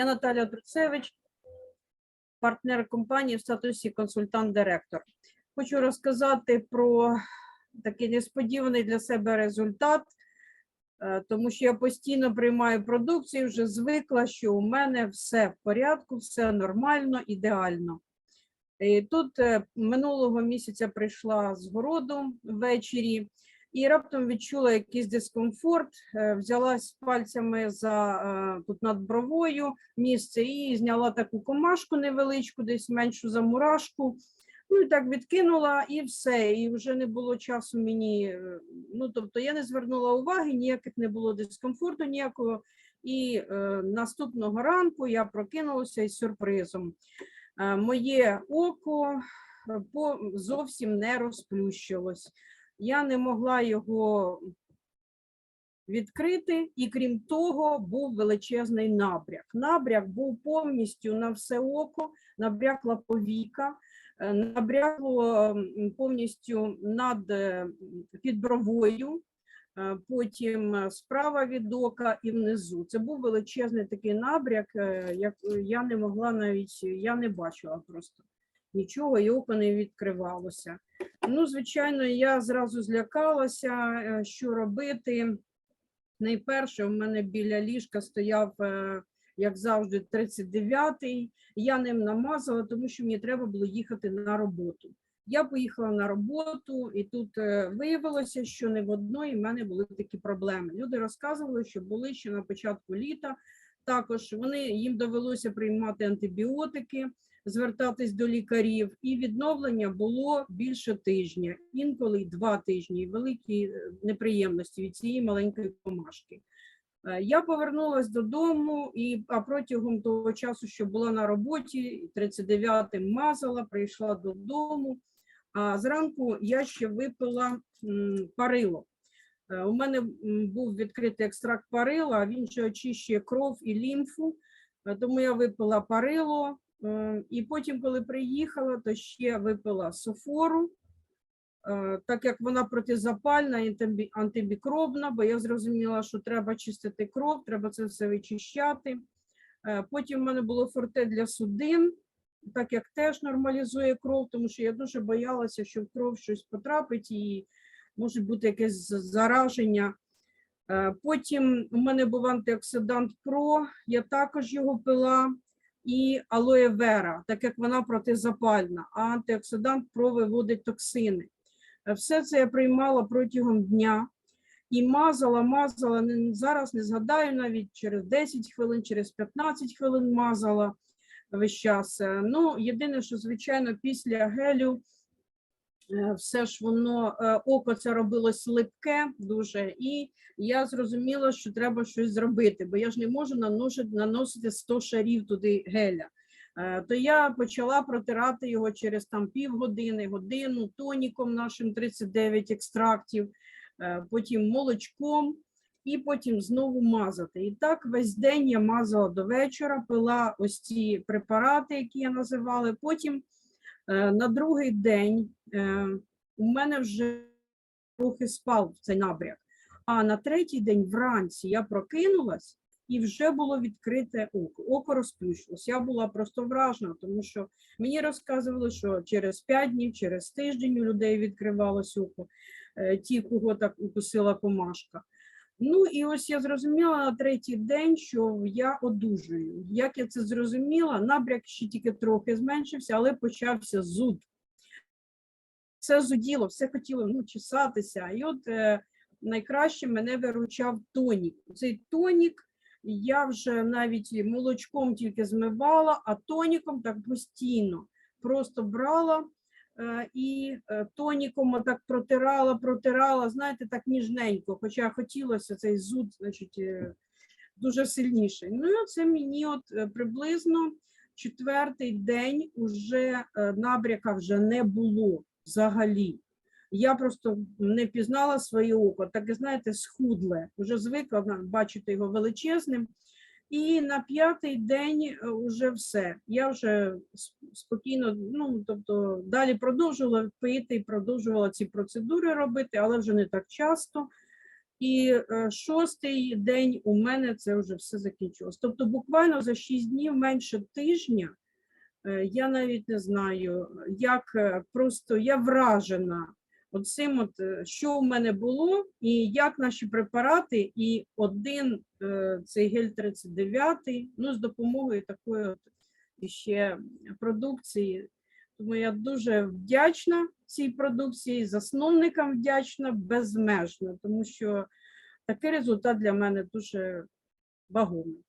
Я Наталя Труцевич, партнер компанії в статусі консультант-директор. Хочу розказати про такий несподіваний для себе результат, е, тому що я постійно приймаю продукцію, вже звикла, що у мене все в порядку, все нормально, ідеально. І тут е, минулого місяця прийшла з городу ввечері і раптом відчула якийсь дискомфорт, е, взялась пальцями за е, тут над бровою місце і зняла таку комашку невеличку, десь меншу за мурашку. Ну і так відкинула, і все. І вже не було часу мені. е, Ну тобто я не звернула уваги, ніяких не було дискомфорту ніякого. І е, наступного ранку я прокинулася із сюрпризом. Е, моє око по, зовсім не розплющилось. Я не могла його відкрити, і крім того, був величезний набряк. Набряк був повністю на все око, набрякла повіка, е, набрякло повністю над е, під бровою, е, потім справа від ока і внизу. Це був величезний такий набряк, як я не могла навіть, я не бачила просто нічого, і око не відкривалося. Ну, звичайно, я зразу злякалася, е, що робити. Найперше, у мене біля ліжка стояв, е, як завжди, 39-й. Я ним намазала, тому що мені треба було їхати на роботу. Я поїхала на роботу, і тут е, виявилося, що не в одної в мене були такі проблеми. Люди розказували, що були ще на початку літа. Також вони їм довелося приймати антибіотики, звертатись до лікарів, і відновлення було більше тижня, інколи два тижні, великі е, неприємності від цієї маленької комашки. Е, Я повернулася додому, і а протягом того часу, що була на роботі, 39-м мазала, прийшла додому. А зранку я ще випила парило. Е, У мене був відкритий екстракт парила, він ще очищує кров і лімфу. Е, Тому я випила парило, е, і потім, коли приїхала, то ще випила софору, так як вона протизапальна і антимікробна, бо я зрозуміла, що треба чистити кров, треба це все вичищати. Потім в мене було форте для судин, так як теж нормалізує кров, тому що я дуже боялася, що в кров щось потрапить і може бути якесь зараження. Е, Потім у мене був антиоксидант ПРО, я також його пила, і алоє вера, так як вона протизапальна, а антиоксидант ПРО виводить токсини. Е, Все це я приймала протягом дня і мазала, мазала. Зараз не згадаю навіть через 10 хвилин, через 15 хвилин мазала весь час. Е, Ну, єдине, що, звичайно, після гелю все ж воно е, око це робилось липке дуже, і я зрозуміла, що треба щось зробити, бо я ж не можу наносити, наносити 100 шарів туди геля. Е, То я почала протирати його через там півгодини, годину тоніком нашим 39 екстрактів, е, потім молочком. І потім знову мазати. І так весь день я мазала до вечора, пила ось ці препарати, які я називала. Потім Е, На другий день е, у мене вже трохи спав цей набряк. А на третій день вранці я прокинулась і вже було відкрите око. Око розплющилось. Я була просто вражена, тому що мені розказували, що через 5 днів, через тиждень у людей відкривалось око, е, ті, кого так укусила комашка. Ну і ось я зрозуміла на третій день, що я одужую. Як я це зрозуміла, набряк ще тільки трохи зменшився, але почався зуд. Все зуділо, все хотіло ну, чесатися. І от е, найкраще мене виручав тонік. Цей тонік я вже навіть молочком тільки змивала, а тоніком так постійно просто брала і е, тоніком отак протирала, протирала, знаєте, так ніжненько, хоча хотілося цей зуд, значить, е, дуже сильніший. Ну, це мені от е, приблизно четвертий день уже е, набряка вже не було взагалі. Я просто не пізнала своє око, так і знаєте, схудле. Вже звикла бачити його величезним. І на п'ятий день е, уже все. Я вже спокійно, ну тобто далі продовжувала пити продовжувала ці процедури робити, але вже не так часто. І е, шостий день у мене це вже все закінчилось. Тобто, буквально за шість днів менше тижня. е, Я навіть не знаю, як е, просто я вражена оцим, от, е, що в мене було, і як наші препарати, і один е, цей гель 39, ну, з допомогою такої от ще продукції. Тому я дуже вдячна цій продукції, засновникам вдячна безмежно, тому що такий результат для мене дуже вагомий.